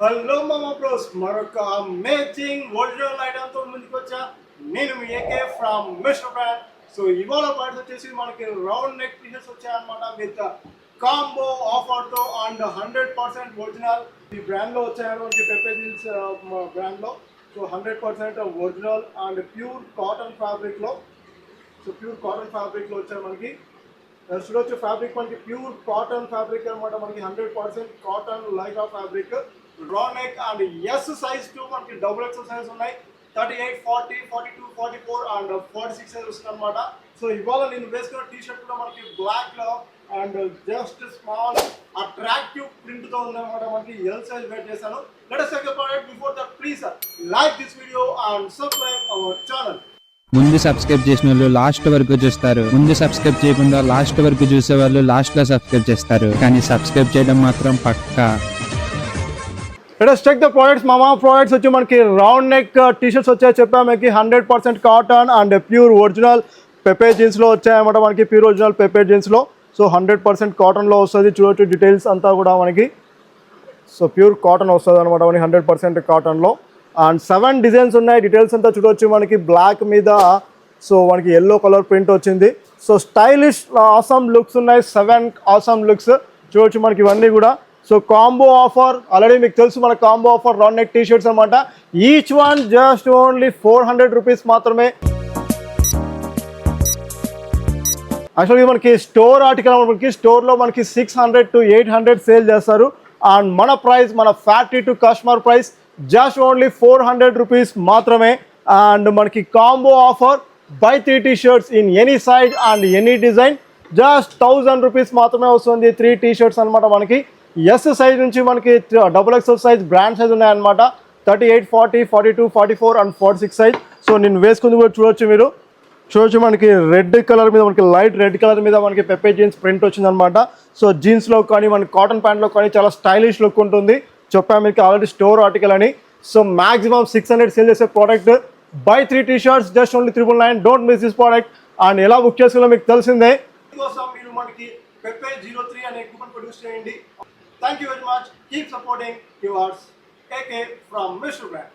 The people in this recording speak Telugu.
హలో మామా బ్రోస్ మరొక అమేజింగ్ ఒరిజినల్ ఐటమ్తో ముందుకు వచ్చా నేను మీ AK from mister brand so ఇవాళ పాటు వచ్చేసి మనకి రౌండ్ నెక్ పీసెస్ వచ్చాయన్నమాట విత్ కాంబో ఆఫర్తో అండ్ హండ్రెడ్ పర్సెంట్ ఒరిజినల్ ఈ బ్రాండ్లో వచ్చాయన్నమాట మనకి బ్రాండ్లో so hundred percent original and pure cotton ఫ్యాబ్రిక్లో సో ప్యూర్ కాటన్ ఫ్యాబ్రిక్లో వచ్చాయి మనకి. Uh, చూడొచ్చు ఫ్యాబ్రిక్ మనకి ప్యూర్ కాటన్ ఫ్యాబ్రిక్ అనమాట మనకి hundred percent cotton lycra fabric draw neck and S size to మనకి డబుల్ ఎక్స్ సైజ్ ఉన్నాయి. Thirty eight forty forty two forty four and forty six size వస్తుంది అనమాట సో ఇవాళ నేను వేసుకున్న టీ షర్ట్ కూడా మనకి బ్లాక్లో అండ్ జస్ట్ స్మాల్ అట్రాక్టివ్ ప్రింట్తో ఉందన్నమాట మనకి ఎల్ సైజ్ వెయిట్ చేశాను. Let us take a product before that. Please like this video and ముందు సబ్స్క్రైబ్ చేసిన వాళ్ళు లాస్ట్ వరకు చూస్తారు. ముందు సబ్స్క్రైబ్ చేయకుండా లాస్ట్ వరకు చూసే వాళ్ళు లాస్ట్లో సబ్స్క్రైబ్ చేస్తారు. కానీ సబ్స్క్రైబ్ చేయడం మాత్రం పక్కా. Let check the the products మామా ప్రోడక్ట్స్ వచ్చి మనకి రౌండ్ నెక్ టీషర్ట్స్ వచ్చాయి. చెప్పాము మనకి hundred percent cotton and pure original Pepe జీన్స్లో వచ్చాయన్నమాట మనకి. ప్యూర్ ఒరిజినల్ పెపే జీన్స్లో సో హండ్రెడ్ పర్సెంట్ కాటన్లో వస్తుంది. చూడొచ్చు డీటెయిల్స్ అంతా కూడా మనకి. సో ప్యూర్ కాటన్ వస్తుంది అనమాట మనకి హండ్రెడ్ పర్సెంట్ కాటన్లో అండ్ సెవెన్ డిజైన్స్ ఉన్నాయి. డీటెయిల్స్ అంతా చూడొచ్చు మనకి. బ్లాక్ మీద సో మనకి ఎల్లో కలర్ ప్రింట్ వచ్చింది. సో స్టైలిష్ ఆసమ్ లుక్స్ ఉన్నాయి. సెవెన్ ఆసమ్ లుక్స్ చూడొచ్చు మనకి ఇవన్నీ కూడా. సో కాంబో ఆఫర్ ఆల్రెడీ మీకు తెలుసు మన combo offer round neck T shirts అనమాట each one just only four hundred rupees మాత్రమే. యాక్చువల్గా మనకి స్టోర్ ఆర్టికల్ మనకి స్టోర్లో మనకి six hundred to eight hundred sale చేస్తారు. అండ్ మన ప్రైస్ మన factory to customer price just only four hundred rupees మాత్రమే. అండ్ మనకి combo offer buy three T shirts in any size and any design just thousand rupees మాత్రమే వస్తుంది త్రీ టీ షర్ట్స్ అనమాట మనకి. ఎస్ సైజ్ నుంచి మనకి double XL size brand size ఉన్నాయన్నమాట. Thirty eight forty forty two forty four and forty six size so నేను వేసుకుంది కూడా చూడొచ్చు మీరు. చూడొచ్చు మనకి రెడ్ కలర్ మీద మనకి లైట్ రెడ్ కలర్ మీద మనకి పెప్పే జీన్స్ ప్రింట్ వచ్చిందనమాట సో జీన్స్లో కానీ మనకి కాటన్ ప్యాంట్లో కానీ చాలా స్టైలిష్ లుక్ ఉంటుంది. చెప్పాము మీకు ఆల్రెడీ స్టోర్ ఆర్టికల్ అని. So maximum six hundred sale చేసే product buy three T shirts just only triple nine don't miss this product and ఎలా బుక్ చేసుకోవాలో మీకు తెలిసిందే. కోసం మీరు మనకి పెప్పే జీరో త్రీ అనే కూపన్ ప్రొడ్యూస్ చేయండి. Thank you very much. Keep supporting viewers. AK from Mr. Brand.